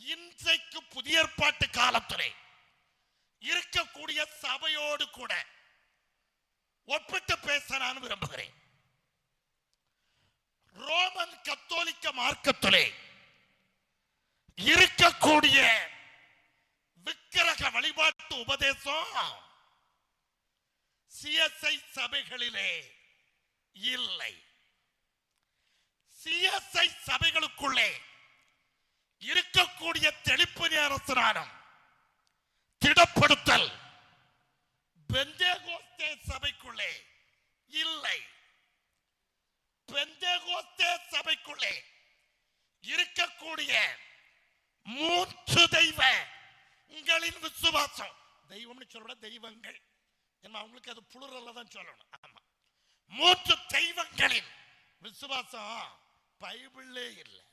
இன்றைக்கு புதிய ஏற்பாட்டு காலத்திலே இருக்கக்கூடிய சபையோடு கூட ஒப்பிட்டு பேச நான் விரும்புகிறேன். ரோமன் கத்தோலிக்க மார்க்கத்திலே இருக்கக்கூடிய விக்கிரக வழிபாட்டு உபதேசம் சிஎஸ்ஐ சபைகளிலே இல்லை. சிஎஸ்ஐ சபைகளுக்குள்ளே இருக்க இருக்கக்கூடிய தெளிப்பு நேரத்தினாலும் திடப்படுத்தல் பெந்தேகோஸ்தே சபைக்குள்ளே இல்லை. பெந்தேகோஸ்தே சபைக்குள்ளே இருக்கக்கூடிய மூன்று தெய்வ உங்களின் விசுவாசம். தெய்வம்னு சொல்ற தெய்வங்கள். என்ன அவங்களுக்கு அது புளுரல்ல தான் சொல்லணும். ஆமா. மூன்று தெய்வங்களின் விசுவாசம் பைபிளே இல்லை.